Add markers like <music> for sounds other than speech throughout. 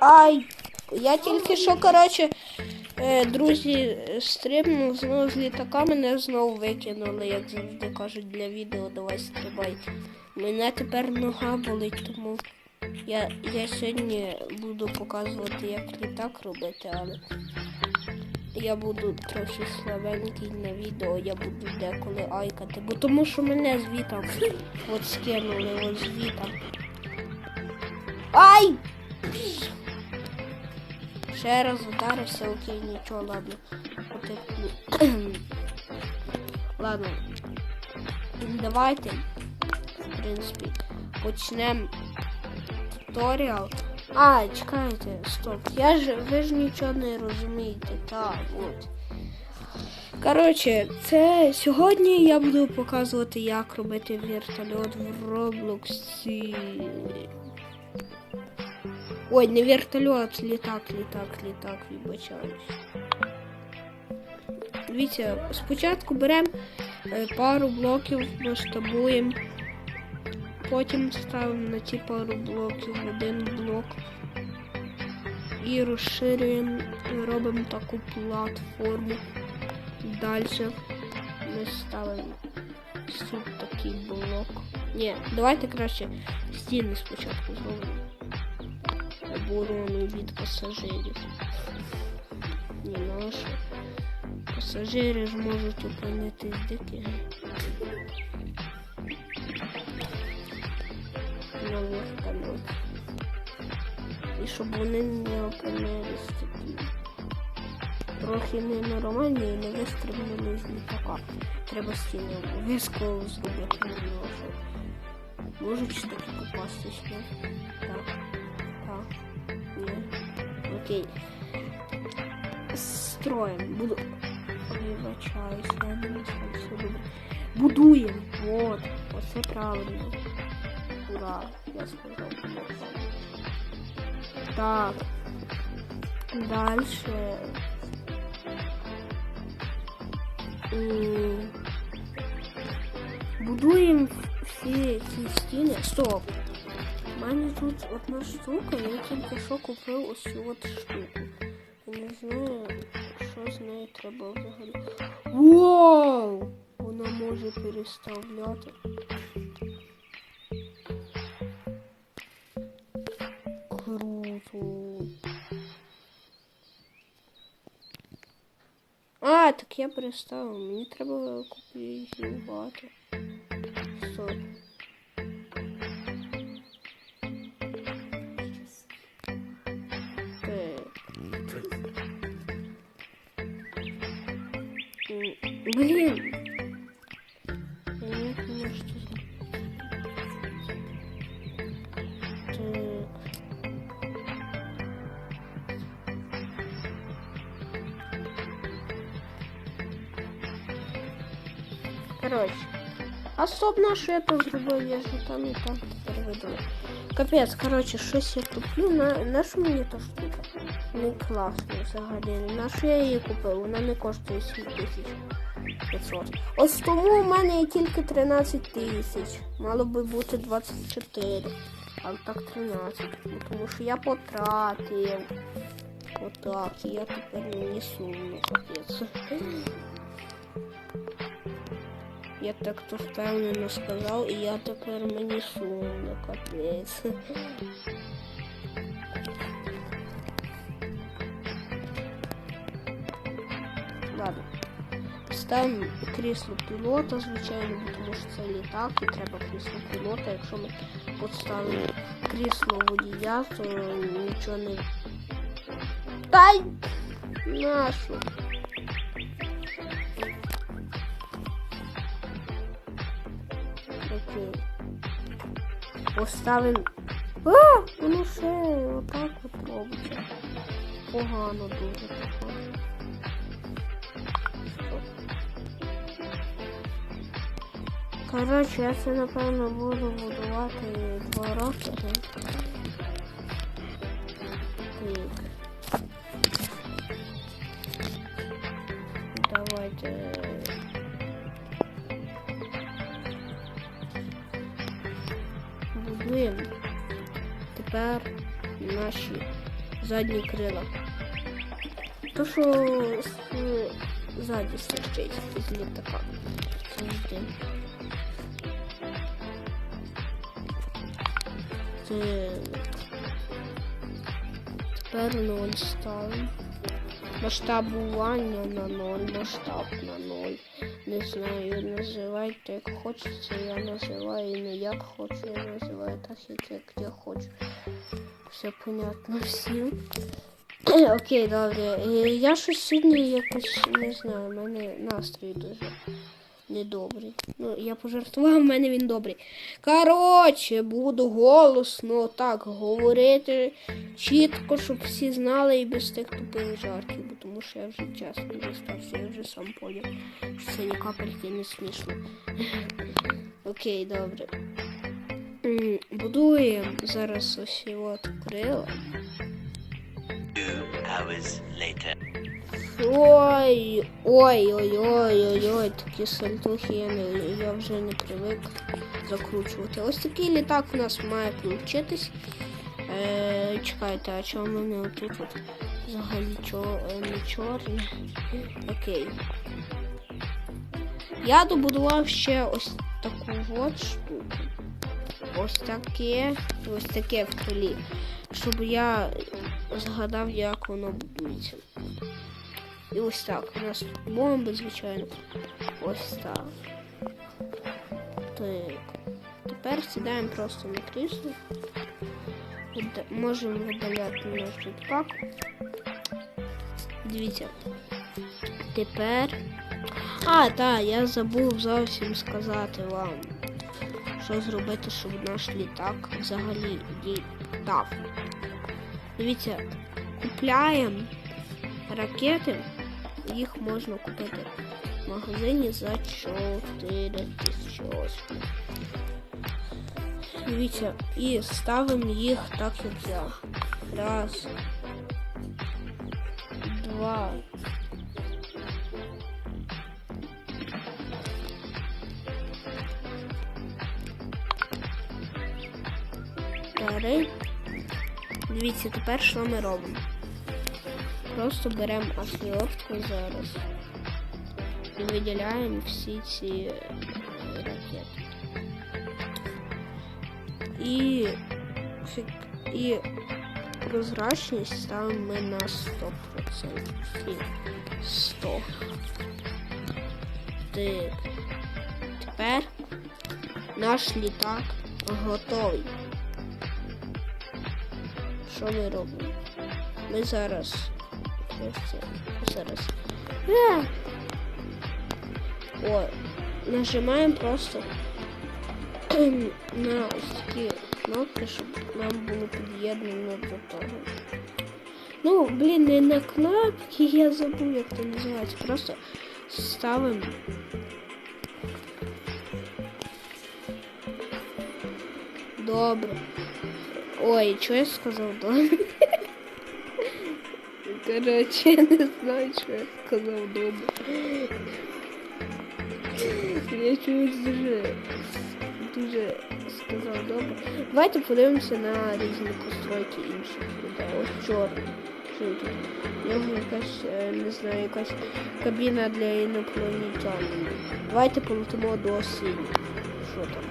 Ай! Я тільки що, коротше, е, друзі, стрибнув знову з літака, мене знову викинули, як завжди кажуть, для відео давай стрибай. Мене тепер нога болить, тому я, я сьогодні буду показувати, як літак робити, але я буду трохи слабенький на відео, я буду деколи айкати, бо тому що мене звітом от скинули, от звітом. Ай! Ще раз вдарився, окей, нічого, ладно. Потерплю. <clears throat> ладно. Давайте, в принципі, почнемо туторіал. А, чекайте, стоп. Я ж ви ж нічого не розумієте. Так, от. Коротше, це сьогодні я буду показувати, як робити вертольот в Роблоксі. Ой, не вертольот, літак, літак, літак, вибачаюсь. Дивіться, спочатку беремо е, пару блоків, масштабуємо, потім ставимо на ті пару блоків один блок і розширюємо, робимо таку платформу. Далі ми ставимо тут такий блок. Ні, давайте краще стіни спочатку зробимо оборону від пасажирів. Ні, наші. Пасажири ж можуть опинитись дикі. На вертольот. І щоб вони не опинились такі. Трохи ненормальні і не вистрибнули з літака. Треба стіни обов'язково зробити щоб Можуть таки попастись, не? Так. Так. Ні. Окей. Строим. Буду. Вибачаюсь, я не знаю, все добре. Будуємо. Вот. Оце правильно. Ура. Я сказав. Так. Дальше. М, Будуємо всі ці стіни. Стоп. У мене тут одна штука, я тільки що купив ось цю от штуку. Я не знаю, що з нею треба взагалі. Вау! Вона може переставляти. Круто. А, так я переставив. Мені треба купувати. Стоп. Блин. Я не понимаю, что. Короче. А стоп, я то зробив? Я там і там видала. Капець, короче, щось я туплю. На, на що мені та штука? Не класно взагалі. На що я її купив? Вона не коштує 7500. Ось тому у мене є тільки 13 тисяч. Мало би бути 24. Але так 13. Ну, Тому що я потратив. Отак. І я тепер мені сумно, капець. Я так то впевнено сказав, і я тепер мені сумно, капець. Ставимо крісло пілота, звичайно, тому що це літак і треба крісло пілота. Якщо ми поставимо крісло водія, то нічого не. Дай! Нашу! Окей. Поставимо. А! Воно ще отак от робиться. Погано дуже Коротше, я це напевно буду будувати два роки. Так. Давайте. Будуємо тепер наші задні крила. То, що ззаді стирчить з літака. Завжди. Тепер ноль ставимо. Масштабування на ноль, масштаб на ноль. Не знаю, називайте як хочеться, я називаю не як хочу, я називаю так, як, я хочу. Все понятно всім. Окей, добре. Е, Я щось сьогодні якось не знаю, в мене настрій дуже недобрий. Ну, я пожартував, <laughs> в мене він добрий. Коротше, буду голосно так говорити чітко, щоб всі знали і без тих тупих жартів, бо тому що я вже чесно дістався, я вже сам поняв, що це ні капельки не смішно. <laughs> Окей, добре. Будуємо зараз ось от крила. Two hours later. Ой, ой, ой, ой, ой, ой, такі сальтухи я, я вже не привик закручувати. Ось такий літак у нас має включитись. Е, чекайте, а чому в мене отут от взагалі е, не чорне? Окей. Я добудував ще ось таку от штуку. Ось таке, ось таке в крилі. Щоб я згадав, як воно будується. І ось так. У нас бомби, звичайно. Ось так. Так. Тепер сідаємо просто на крісло. Вида- Можемо видаляти наш jetpack. Дивіться. Тепер. А, так, я забув зовсім сказати вам, що зробити, щоб наш літак взагалі літав. Дивіться, купляємо ракети. Їх можна купити в магазині за 4 тисячі ось. Дивіться, і ставимо їх так, як я. Раз. Два. Три. Дивіться, тепер що ми робимо? Просто беремо отвертку зараз і виділяємо всі ці е, ракети. І, і прозрачність ставимо ми на 100%. І 100. Так. Тепер наш літак готовий. Що ми робимо? Ми зараз. Ось це. Зараз. Е! О, нажимаємо просто <clears throat> на ось такі кнопки, щоб нам було під'єднано до того. Ну, блін, не на кнопки, я забув, як це називається. Просто ставимо. Добре. Ой, що я сказав добре? <laughs> Короче, я не знаю, що я сказав добре. Я чомусь дуже, дуже сказав добре. Давайте подивимося на різні постройки інших людей. Ось чорний. Що тут? У нього якась, е, не знаю, якась кабіна для інопланетян. Давайте полетимо до синього. Що там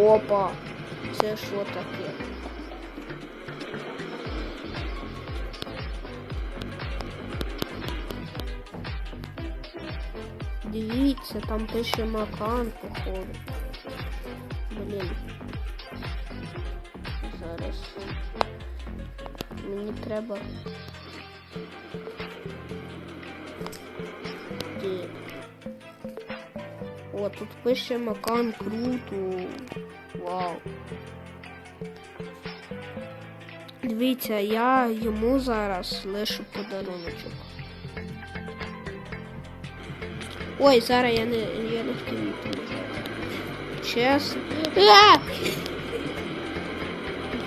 Опа! Це що таке? Дивіться, там пише Макан, походу. Блін. Зараз. Мені треба. Де? О, тут пише Макан круто. Вау. Дивіться, я йому зараз лишу подаруночок. Ой, зараз я не, я не відповідати. Чесно. А!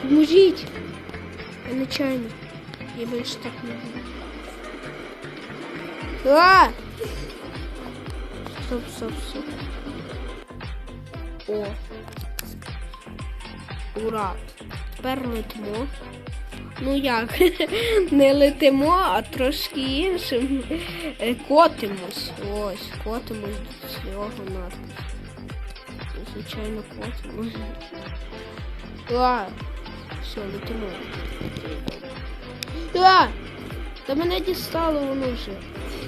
Поможіть! Я нечайно. Я більше так не буду. А! стоп, стоп, стоп. О. Ура. Тепер летимо. Ну як? <laughs> Не летимо, а трошки іншим. Е, Котимось. Ось, котимось до цього надпис. Звичайно, котимось. А, все, летимо. А! Та мене дістало воно вже.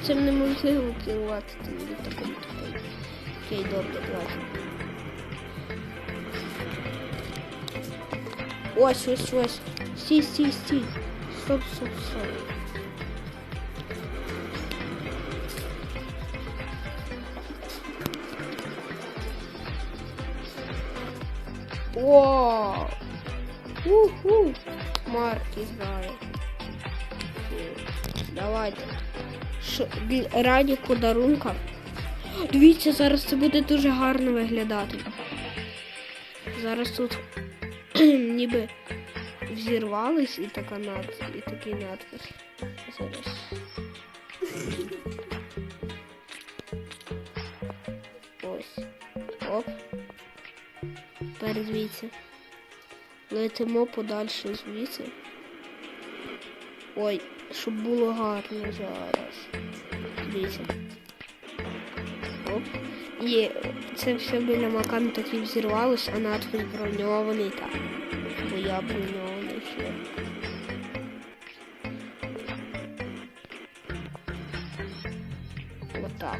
Цим неможливо керувати тим літаком таким. Окей, добре, давайте. Ось, ось, ось. Стій, стій, стій. Стоп, стоп, стоп. О! Уху! Марки знаю. Давайте. Ш... Раді подарунка. Дивіться, зараз це буде дуже гарно виглядати. Зараз тут <clears throat> ніби взірвались і така над... і такий надпис. Зараз. Ось. Оп. Звідси. Летимо подальше звідси. Ой, щоб було гарно зараз. Дивіться. Оп. І це все біля макану таки взірвалось, а надпис броньований так. Бо я броньований ще. Отак.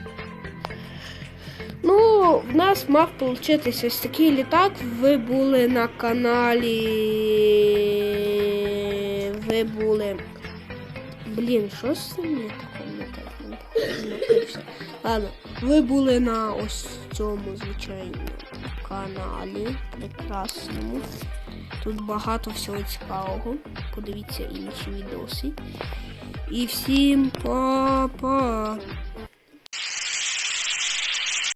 Ну, в нас мав получитися ось такий літак. Ви були на каналі. Ви були. Блін, що з цим літаком не так? Не напився. Ладно, ви були на ось цьому звичайно каналі. Прекрасному. Тут багато всього цікавого. Подивіться інші відоси. І всім па-па!